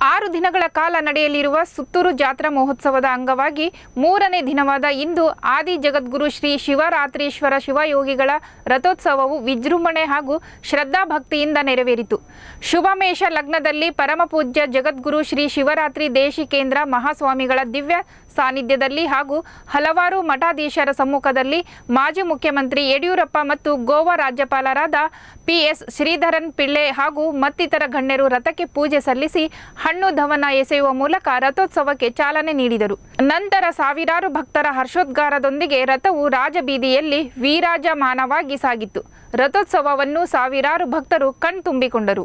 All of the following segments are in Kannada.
ಆರು ದಿನಗಳ ಕಾಲ ನಡೆಯಲಿರುವ ಸುತ್ತೂರು ಜಾತ್ರಾ ಮಹೋತ್ಸವದ ಅಂಗವಾಗಿ ಮೂರನೇ ದಿನವಾದ ಇಂದು ಆದಿ ಜಗದ್ಗುರು ಶ್ರೀ ಶಿವರಾತ್ರೀಶ್ವರ ಶಿವಯೋಗಿಗಳ ರಥೋತ್ಸವವು ವಿಜೃಂಭಣೆ ಹಾಗೂ ಶ್ರದ್ಧಾಭಕ್ತಿಯಿಂದ ನೆರವೇರಿತು. ಶುಭಮೇಷ ಲಗ್ನದಲ್ಲಿ ಪರಮಪೂಜ್ಯ ಜಗದ್ಗುರು ಶ್ರೀ ಶಿವರಾತ್ರಿ ದೇಶಿಕೇಂದ್ರ ಮಹಾಸ್ವಾಮಿಗಳ ದಿವ್ಯ ಸಾನ್ನಿಧ್ಯದಲ್ಲಿ ಹಾಗೂ ಹಲವಾರು ಮಠಾಧೀಶರ ಸಮ್ಮುಖದಲ್ಲಿ ಮಾಜಿ ಮುಖ್ಯಮಂತ್ರಿ ಯಡಿಯೂರಪ್ಪ ಮತ್ತು ಗೋವಾ ರಾಜ್ಯಪಾಲರಾದ ಪಿಎಸ್ ಶ್ರೀಧರನ್ ಪಿಳ್ಳೆ ಹಾಗೂ ಮತ್ತಿತರ ಗಣ್ಯರು ರಥಕ್ಕೆ ಪೂಜೆ ಸಲ್ಲಿಸಿ ಹಣ್ಣು ಧವನ ಎಸೆಯುವ ಮೂಲಕ ರಥೋತ್ಸವಕ್ಕೆ ಚಾಲನೆ ನೀಡಿದರು. ನಂತರ ಸಾವಿರಾರು ಭಕ್ತರ ಹರ್ಷೋದ್ಗಾರದೊಂದಿಗೆ ರಥವು ರಾಜಬೀದಿಯಲ್ಲಿ ವೀರಾಜಮಾನವಾಗಿ ಸಾಗಿತ್ತು. ರಥೋತ್ಸವವನ್ನು ಸಾವಿರಾರು ಭಕ್ತರು ಕಣ್ತುಂಬಿಕೊಂಡರು.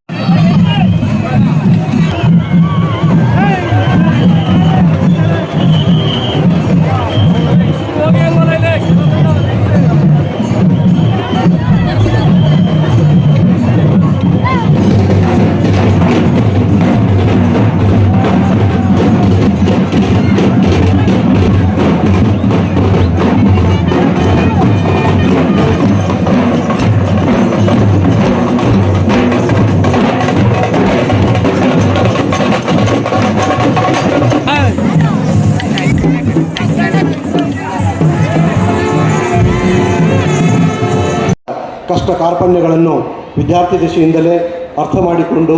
ಕಷ್ಟ ಕಾರ್ಪಣ್ಯಗಳನ್ನು ವಿದ್ಯಾರ್ಥಿ ದಶೆಯಿಂದಲೇ ಅರ್ಥ ಮಾಡಿಕೊಂಡು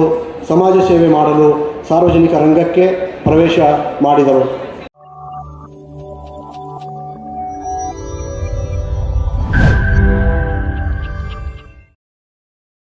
ಸಮಾಜ ಸೇವೆ ಮಾಡಲು ಸಾರ್ವಜನಿಕ ರಂಗಕ್ಕೆ ಪ್ರವೇಶ ಮಾಡಿದರು.